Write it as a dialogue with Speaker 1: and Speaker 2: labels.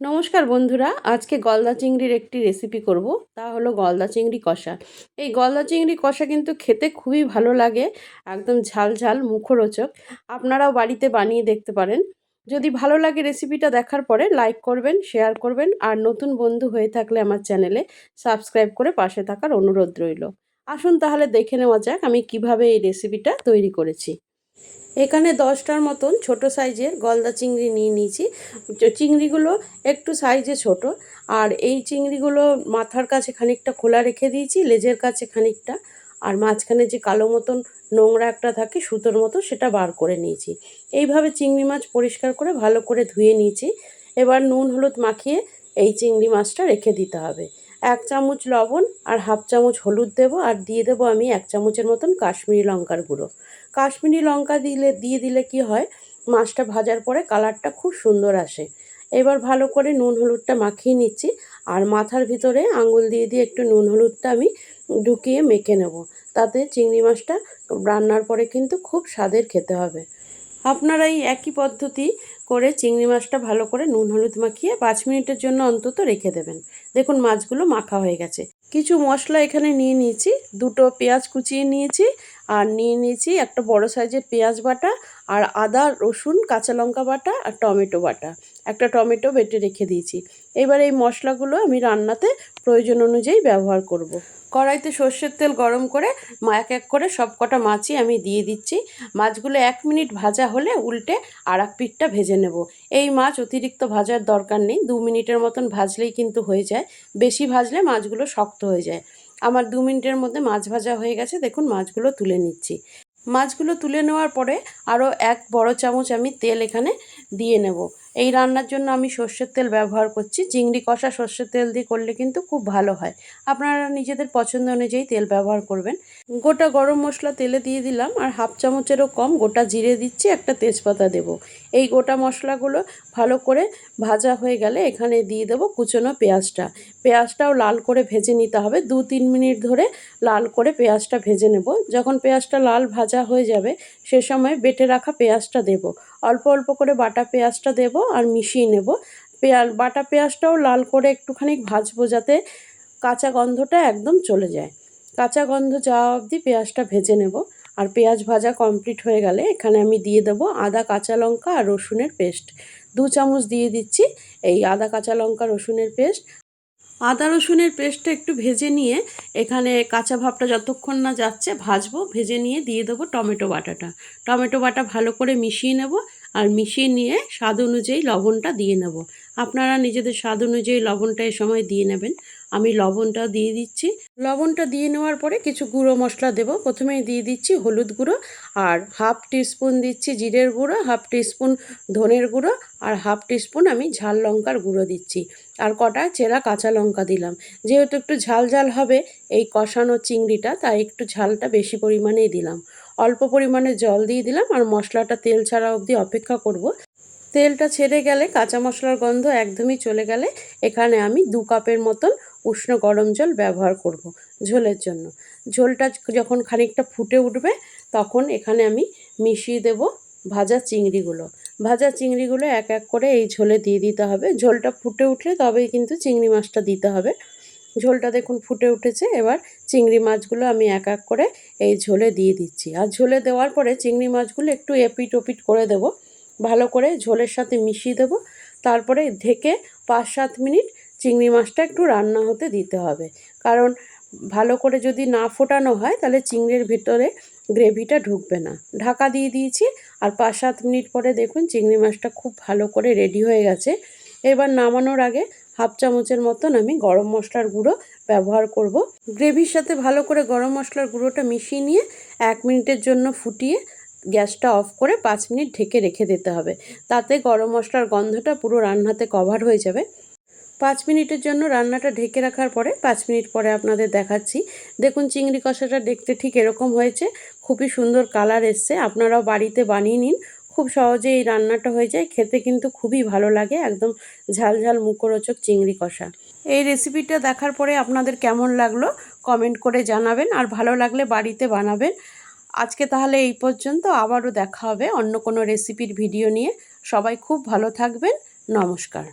Speaker 1: নমস্কার বন্ধুরা, আজকে গলদা চিংড়ির একটি রেসিপি করব, তা হলো গলদা চিংড়ি কষা। এই গলদা চিংড়ি কষা কিন্তু খেতে খুবই ভালো লাগে, একদম ঝাল ঝাল মুখরোচক। আপনারাও বাড়িতে বানিয়ে দেখতে পারেন। যদি ভালো লাগে রেসিপিটা দেখার পরে লাইক করবেন শেয়ার করবেন, আর নতুন বন্ধু হয়ে থাকলে আমার চ্যানেলে সাবস্ক্রাইব করে পাশে থাকার অনুরোধ রইল। আসুন তাহলে দেখে নেওয়া যাক আমি কীভাবে এই রেসিপিটা তৈরি করেছি। এখানে দশটার মতন ছোট সাইজের গলদা চিংড়ি নিয়ে নিয়েছি। চিংড়িগুলো একটু সাইজে ছোট, আর এই চিংড়িগুলো মাথার কাছে খানিকটা খোলা রেখে দিয়েছি, লেজের কাছে খানিকটা, আর মাঝখানে যে কালো মতন নোংরা একটা থাকে সুতোর মতো সেটা বার করে নিয়েছি। এইভাবে চিংড়ি মাছ পরিষ্কার করে ভালো করে ধুয়ে নিয়েছি। এবার নুন হলুদ মাখিয়ে এই চিংড়ি মাছটা রেখে দিতে হবে। এক চামচ লবণ আর হাফ চামচ হলুদ দেবো আর দিয়ে দেবো আমি এক চামচের মতন কাশ্মীরি লঙ্কার গুঁড়ো। কাশ্মীরি লঙ্কা দিলে, দিয়ে দিলে কি হয়? মাছটা ভাজার পরে কালারটা খুব সুন্দর আসে। এবার ভালো করে নুন হলুদটা মাখিয়ে নিচ্ছি আর মাথার ভিতরে আঙুল দিয়ে দিয়ে একটু নুন হলুদটা আমি ঢুকিয়ে মেখে নেব। তাতে চিংড়ি মাছটা রান্নার পরে কিন্তু খুব স্বাদের খেতে হবে। আপনারা এই একই পদ্ধতি করে চিংড়ি মাছটা ভালো করে নুন, হলুদ মাখিয়ে পাঁচ মিনিটের জন্য অন্তত রেখে দেবেন। দেখুন মাছগুলো মাখা হয়ে গেছে। কিছু মশলা এখানে নিয়ে নিয়েছি। দুটো পেঁয়াজ কুচিয়ে নিয়েছি আর নিয়ে নিয়েছি একটা বড় সাইজের পেঁয়াজ বাটা আর আদা, রসুন, কাঁচা লঙ্কা বাটা আর টমেটো বাটা। একটা টমেটো বেটে রেখে দিয়েছি। এবার এই মশলাগুলো আমি রান্নাতে প্রয়োজন অনুযায়ী ব্যবহার করব। কড়াইতে সর্ষের তেল গরম করে এক এক করে সব কটা মাছই আমি দিয়ে দিচ্ছি। মাছগুলো এক মিনিট ভাজা হলে উল্টে আর এক পিঠটা ভেজে নেব। এই মাছ অতিরিক্ত ভাজার দরকার নেই। দু মিনিটের মতন ভাজলেই কিন্তু হয়ে যায়। বেশি ভাজলে মাছগুলো শক্ত হয়ে যায়। আমার দু মিনিটের মধ্যে মাছ ভাজা হয়ে গেছে। দেখুন, মাছগুলো তুলে নিচ্ছি। মাছগুলো তুলে নেওয়ার পরে আরও এক বড় চামচ আমি তেল এখানে দিয়ে নেব। এই রান্নার জন্য আমি সর্ষের তেল ব্যবহার করছি। চিংড়ি কষা সর্ষের তেল দিয়ে করলে কিন্তু খুব ভালো হয়। আপনারা নিজেদের পছন্দ অনুযায়ী তেল ব্যবহার করবেন। গোটা গরম মশলা তেলে দিয়ে দিলাম আর হাফ চামচেরও কম গোটা জিরে দিচ্ছি, একটা তেজপাতা দেব। এই গোটা মশলাগুলো ভালো করে ভাজা হয়ে গেলে এখানে দিয়ে দেবো কুচনো পেঁয়াজটা। পেঁয়াজটাও লাল করে ভেজে নিতে হবে। দু তিন মিনিট ধরে লাল করে পেঁয়াজটা ভেজে নেব। যখন পেঁয়াজটা লাল ভাজা হয়ে যাবে, সে সময় বেটে রাখা পেঁয়াজটা দেব। অল্প অল্প করে বাটা পেঁয়াজটা দেব আর মিশিয়ে নেব। পেঁয়াজ, বাটা পেঁয়াজটাও লাল করে একটুখানি ভাজবো যাতে কাঁচা গন্ধটা একদম চলে যায়। কাঁচা গন্ধ যাওয়া অবধি পেঁয়াজটা ভেজে নেব। আর পেঁয়াজ ভাজা কমপ্লিট হয়ে গেলে এখানে আমি দিয়ে দেবো আদা, কাঁচা লঙ্কা আর রসুনের পেস্ট। দু চামচ দিয়ে দিচ্ছি এই আদা, কাঁচা লঙ্কা, রসুনের পেস্ট। আদা রসুনের পেস্টটা একটু ভেজে নিয়ে এখানে কাঁচা ভাবটা যতক্ষণ না যাচ্ছে ভাজবো, ভেজে নিয়ে দিয়ে দেবো টমেটো বাটাটা। টমেটো বাটা ভালো করে মিশিয়ে নেব আর মিশিয়ে নিয়ে স্বাদ অনুযায়ী লবণটা দিয়ে নেব। আপনারা নিজেদের স্বাদ অনুযায়ী লবণটা এ সময় দিয়ে নেবেন। আমি লবণটা দিয়ে দিচ্ছি। লবণটা দিয়ে নেওয়ার পরে কিছু গুঁড়ো মশলা দেব। প্রথমেই দিয়ে দিচ্ছি হলুদ গুঁড়ো আর হাফ টিস্পুন দিচ্ছি জিরের গুঁড়ো, হাফ টিস্পুন ধনের গুঁড়ো আর হাফ টিস্পুন আমি ঝাল লঙ্কার গুঁড়ো দিচ্ছি। আর কটা চেরা কাঁচা লঙ্কা দিলাম। যেহেতু একটু ঝাল ঝাল হবে এই কষানো চিংড়িটা, তাই একটু ঝালটা বেশি পরিমাণেই দিলাম। অল্প পরিমাণে জল দিয়ে দিলাম আর মশলাটা তেল ছাড়া অবধি অপেক্ষা করব। তেলটা ছেড়ে গেলে কাঁচা মশলার গন্ধ একদমই চলে গেলে এখানে আমি দু কাপের মতন উষ্ণ গরম জল ব্যবহার করব ঝোলের জন্য। ঝোলটা যখন খানিকটা ফুটে উঠবে, তখন এখানে আমি মিশিয়ে দেব ভাজা চিংড়িগুলো। ভাজা চিংড়িগুলো এক এক করে এই ঝোলে দিয়ে দিতে হবে। ঝোলটা ফুটে উঠলে তবেই কিন্তু চিংড়ি মাছটা দিতে হবে। ঝোলটা দেখুন ফুটে উঠেছে, এবার চিংড়ি মাছগুলো আমি এক এক করে এই ঝোলে দিয়ে দিচ্ছি। আর ঝোলে দেওয়ার পরে চিংড়ি মাছগুলো একটু এপিট ওপিট করে দেব। ভালো করে ঝোলের সাথে মিশিয়ে দেব। তারপরে ঢেকে পাঁচ সাত মিনিট চিংড়ি মাছটা একটু রান্না হতে দিতে হবে। কারণ ভালো করে যদি না ফোটানো হয়, তাহলে চিংড়ির ভিতরে গ্রেভিটা ঢুকবে না। ঢাকা দিয়ে দিয়েছি, আর পাঁচ সাত মিনিট পরে দেখুন চিংড়ি মাছটা খুব ভালো করে রেডি হয়ে গেছে। এবার নামানোর আগে হাফ চামচের মতন আমি গরম মশলার গুঁড়ো ব্যবহার করব। গ্রেভির সাথে ভালো করে গরম মশলার গুঁড়োটা মিশিয়ে নিয়ে এক মিনিটের জন্য ফুটিয়ে গ্যাসটা অফ করে পাঁচ মিনিট ঢেকে রেখে দিতে হবে। তাতে গরম মশলার গন্ধটা পুরো রান্নাতে কভার হয়ে যাবে। পাঁচ মিনিটের জন্য রান্নাটা ঢেকে রাখার পরে পাঁচ মিনিট পরে আপনাদের দেখাচ্ছি। দেখুন, চিংড়ি কষাটা দেখতে ঠিক এরকম হয়েছে। খুবই সুন্দর কালার এসছে। আপনারাও বাড়িতে বানিয়ে নিন। খুব সহজে এই রান্নাটা হয়ে যায়। খেতে কিন্তু খুবই ভালো লাগে। একদম ঝাল ঝাল মুখরোচক চিংড়ি কষা। এই রেসিপিটা দেখার পরে আপনাদের কেমন লাগল কমেন্ট করে জানাবেন। আর ভালো লাগলে বাড়িতে বানাবেন। আজকে তাহলে এই পর্যন্ত। আবারও দেখা হবে অন্য কোনো রেসিপির ভিডিও নিয়ে। সবাই খুব ভালো থাকবেন। নমস্কার।